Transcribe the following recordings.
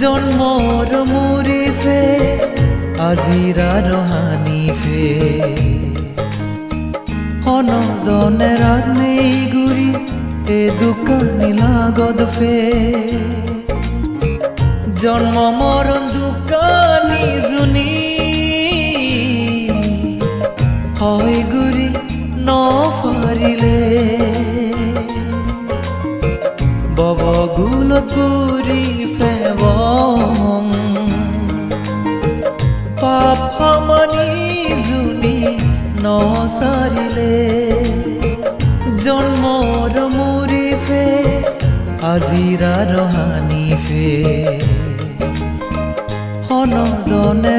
জন্মর মুরি ফে, আজিরা রহানি ফে। হন জনে রাত নেই গুরি, এ দোকানি লাগদ ফে। জন্ম মরণ দোকানি জুনি, হয় গুরি ন ফারিলে নসারিলে জন্মর মুরি ফে আজিরা রহানি ফে।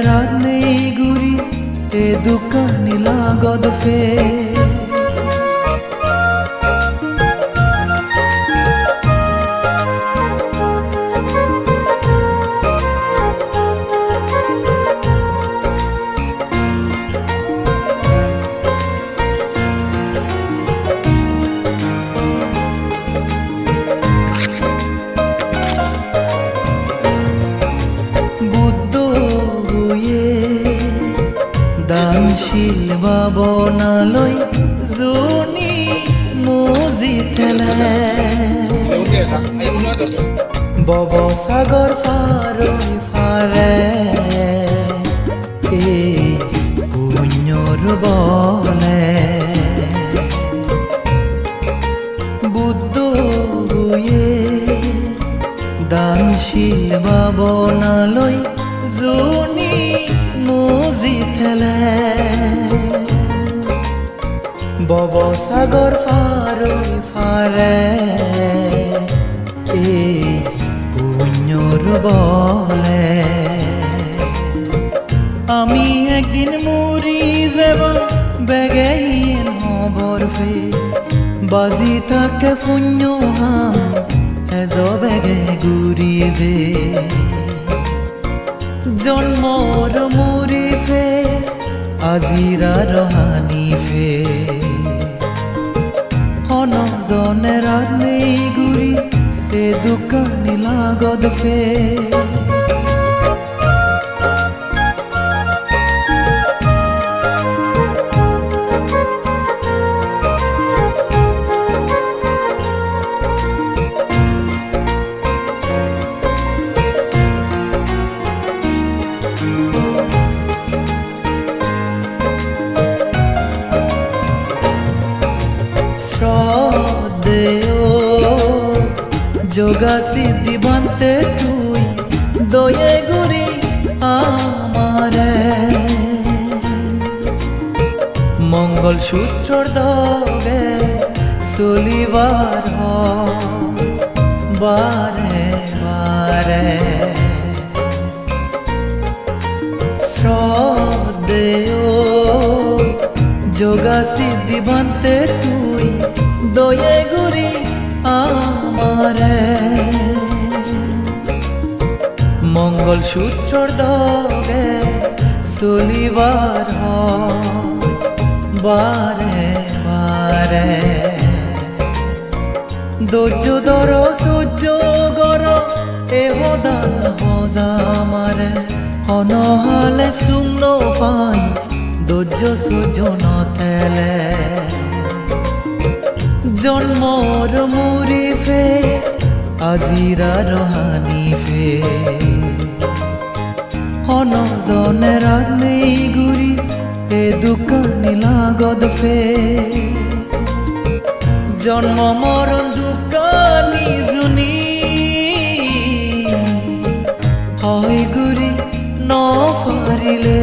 রাত নেই গুরি এ দোকানি লাগদ ফে। দানশীল ভাবনালৈ জুনি মুজি সাগর ফারই ফারে এই পুণ্যর বলে বুদ্ধ হয়ে দানশীল ভাবনালৈ জুনি মুজি থেলে বব সাগর ফারই ফারে এই পুণ্যর বলে। আমি একদিন মরি যাব, বেগেইন হবর ফে বাজি থাকে পুণ্য হাম, এজ বেগে গুৰি যে। জন্মৰ মুৰি ফে আজিৰা রহানি ফে। হন জনে রাত নেই গুড়ি এ দোকানি লাগদ ফে। যোগা সিদ্ধি বানতে তুই, দয়ে গুরি আমারে। মঙ্গল সূত্রর দগে চলিবার বারে বারে। শ্রদ্ধেয় যোগা সিদ্ধি বানতে তুই, দয়ে গুরি আমারে। মঙ্গল সূত্রর দগে চলিবার বারে বারে। দোজ দর সহ্য গর, এহ দান হজামারে অনহালে শূন্য পাই দোজ সহ্য নতেলে জন্মর মুরি ফে, আজিরা রহানি ফে। হন জনে রাত নেই গুরি, এ দোকানি লাগদ ফে। জন্ম মরণ দোকানি জুনি, হয় গুরি ন ফারিলে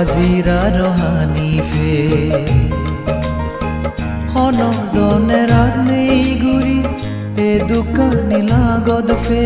আজিরা রহানি ফে হন জনে রাত নেই গুরি এ দোকানি লাগদ ফে